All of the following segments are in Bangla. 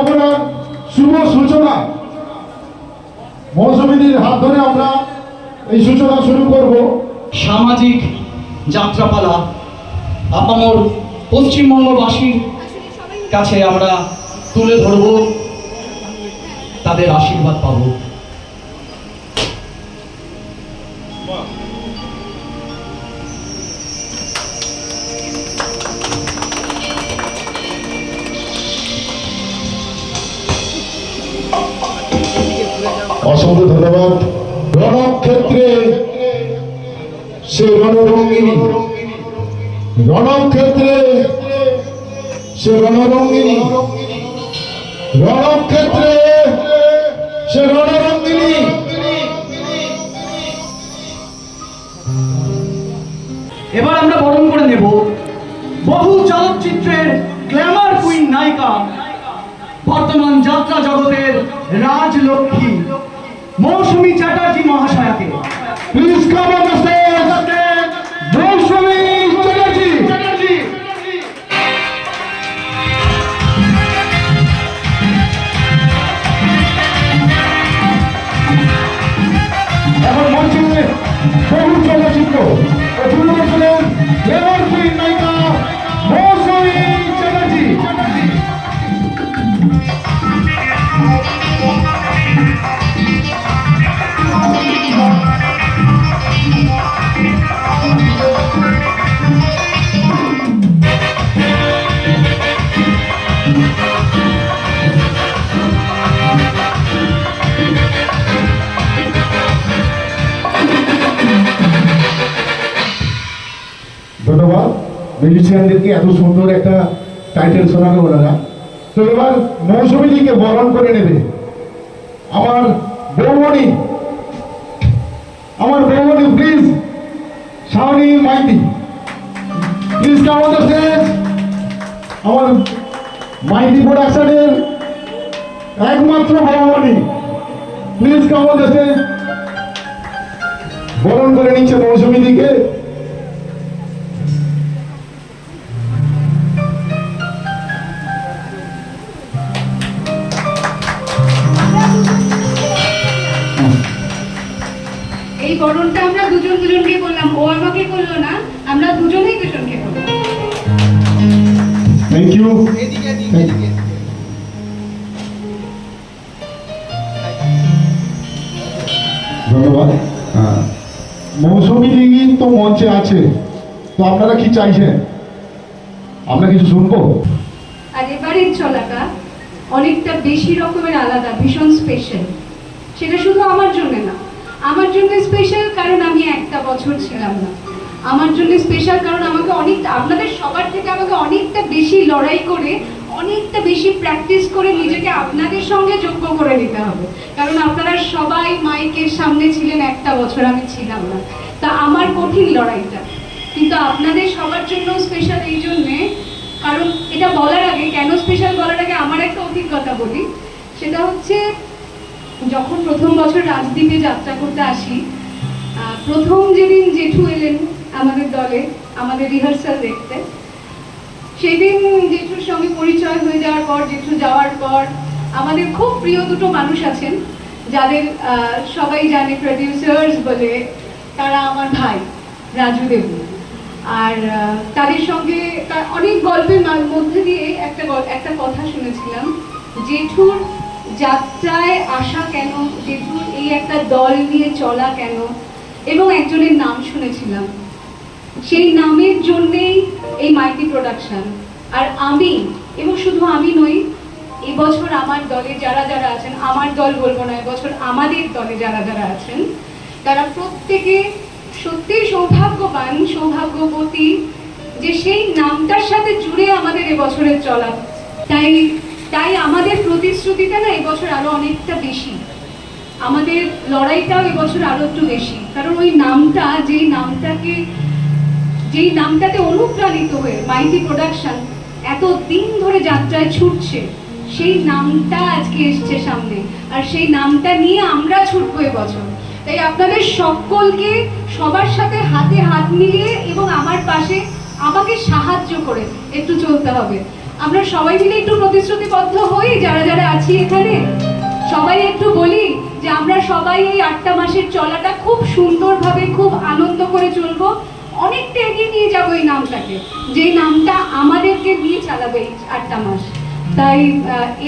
আমরা শুভ সূচনা। মৌসুমীদের হাত ধরে আমরা এই সূচনা শুরু করব। সামাজিক যাত্রাপালা আপামর পশ্চিমবঙ্গবাসীর কাছে আমরা তুলে ধরব। তাদের আশীর্বাদ পাবো। অসংখ্য ধন্যবাদ। রণক্ষেত্রে সে রণরঙ্গিনী। রণক্ষেত্রে সে রণরঙ্গিনী। রণক্ষেত্রে সে রণরঙ্গিনী। এবার আমরা বরণ করে নেব বহু চলচ্চিত্রের গ্ল্যামার কুইন নায়িকা। বর্তমান যাত্রা জগতের রাজলক্ষ্মী। মৌসুমী চ্যাটার্জি মহাশয়াকে। প্লিজ কাম অন মিউজিশিয়ানদেরকে এত সুন্দর একটা টাইটেল শোনাবে ওনারা। তো এবার মৌসুমীজিকে বরণ করে নেবে। আমার বৌমণি আমার বৌমণি প্লিজ শাওনি মাইতি প্লিজ আমার মাইতি প্রোডাকশনের একমাত্র বৌমণি। Please come on the stage বরণ করে নিচ্ছে মৌসুমীদিকে এই আমরা দুজন দুজনকে করলাম। ও আমাকে করল না আমরা দুজনেই দুজনকে করলাম। থ্যাংক ইউ ধন্যবাদ। হ্যাঁ। মৌসুমী দিঘি তো মঞ্চে আছে। তো আপনারা কি চাইছেন? আমরা কিছু শুনব? আর এবারের চলাটা অনেকটা বেশি রকমের আলাদা ভীষণ স্পেশাল সেটা শুধু আমার জন্য না স্পেশাল কারণ আমি একটা বছর ছিলাম না। আমার জন্য স্পেশাল কারণ আমাকে অনেকটা আপনাদের সবার থেকে আমাকে অনেকটা বেশি লড়াই করে, অনেকটা বেশি প্র্যাকটিস করে নিজেকে আপনাদের সঙ্গে যোগ্য করে নিতে হবে। কারণ আপনারা সবাই মাইকের সামনে ছিলেন একটা বছর, আমি ছিলাম না। তা আমার কঠিন লড়াইটা। কিন্তু আপনাদের সবার জন্য স্পেশাল এই জন্যে, কারণ এটা বলার আগে, কেন স্পেশাল বলার আগে আমার একটা অভিজ্ঞতা বলি। সেটা হচ্ছে যখন প্রথম বছর রাজদ্বীপে যাত্রা করতে আসি প্রথম যেদিন জেঠু এলেন আমাদের দলে, আমাদের রিহার্সাল দেখতে সেই দিন জেঠুর সঙ্গে পরিচয় হয়ে যাওয়ার পর, জেঠু যাওয়ার পর, আমাদের খুব প্রিয় দুটো মানুষ আছেন, যাদের সবাই জানে প্রডিউসার্স বলে, তারা আমার ভাই, রাজু দেবু। আর তাদের সঙ্গে তা- অনেক গল্পের মধ্যে দিয়ে একটা একটা কথা শুনেছিলাম। জেঠুর যাত্রায় আসা কেন? জেঠুর এই একটা দল নিয়ে চলা কেন? এবং একজনের নাম শুনেছিলাম। সেই নামের জন্যেই এই মাইটি প্রোডাকশন। আর আমি, এবং শুধু আমি নই, এবছর আমার দলে যারা যারা আছেন, আমার দল বলব না, এবছর আমাদের দলে যারা যারা আছেন, তারা প্রত্যেকে সত্যি সৌভাগ্যবান, সৌভাগ্যবতী যে সেই নামটার সাথে জুড়ে আমাদের এবছরের চলা। তাই তাই আমাদের প্রতিশ্রুতিটা আরও অনেকটা বেশি। আমাদের লড়াইটাও এবছর আরও একটু বেশি। কারণ ওই নামটা, যেই নামটাকে, যেই নামটাতে অনুপ্রাণিত হয়ে মাইটি প্রোডাকশন এত দিন ধরে যাত্রায় ছুটছে, সেই নামটা আজকে এসছে সামনে। আর সেই নামটা নিয়ে আমরা ছুটবো এবছর তাই আপনাদের সকলকে সবার সাথে হাতে হাত মিলিয়ে এবং আমার পাশে আমাকে সাহায্য করে একটু চলতে হবে। আমরা সবাই মিলে একটু প্রতিশ্রুতিবদ্ধ হই, যারা যারা আছি এখানে। সবাই একটু বলি যে আমরা সবাই এই আটটা মাসের চলাটা খুব সুন্দরভাবে, খুব আনন্দ করে চলবো। অনেকটা এগিয়ে নিয়ে যাব এই নামটাকে, যেই নামটা আমাদেরকে দিয়ে চালাবে এই আটটা মাস। তাই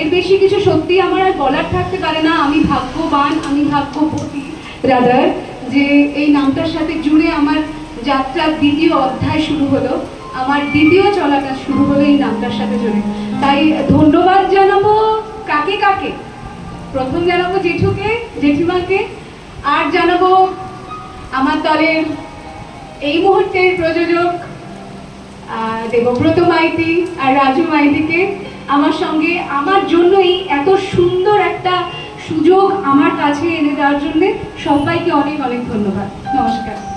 এর বেশি কিছু সত্যি আমার আর বলার থাকতে পারে না। আমি ভাগ্যবান, আমি ভাগ্যবতী রাদার যে এই নামটার সাথে জুড়ে আমার যাত্রার দ্বিতীয় অধ্যায় শুরু হলো। আমার দ্বিতীয় চলাটা শুরু হলো এই নামটার সাথে জুড়ে। তাই ধন্যবাদ জানাব কাকে কাকে? প্রথম জানাব জেঠুকে, জেঠিমাকে। আর জানাব আমার দলের এই মুহূর্তের প্রযোজক দেবব্রত মাইতি আর রাজু মাইতিকে। আমার সঙ্গে আমার জন্যই এত সুন্দর একটা সুযোগ আমার কাছে এনে দেওয়ার জন্যে সবাইকে অনেক অনেক ধন্যবাদ। নমস্কার।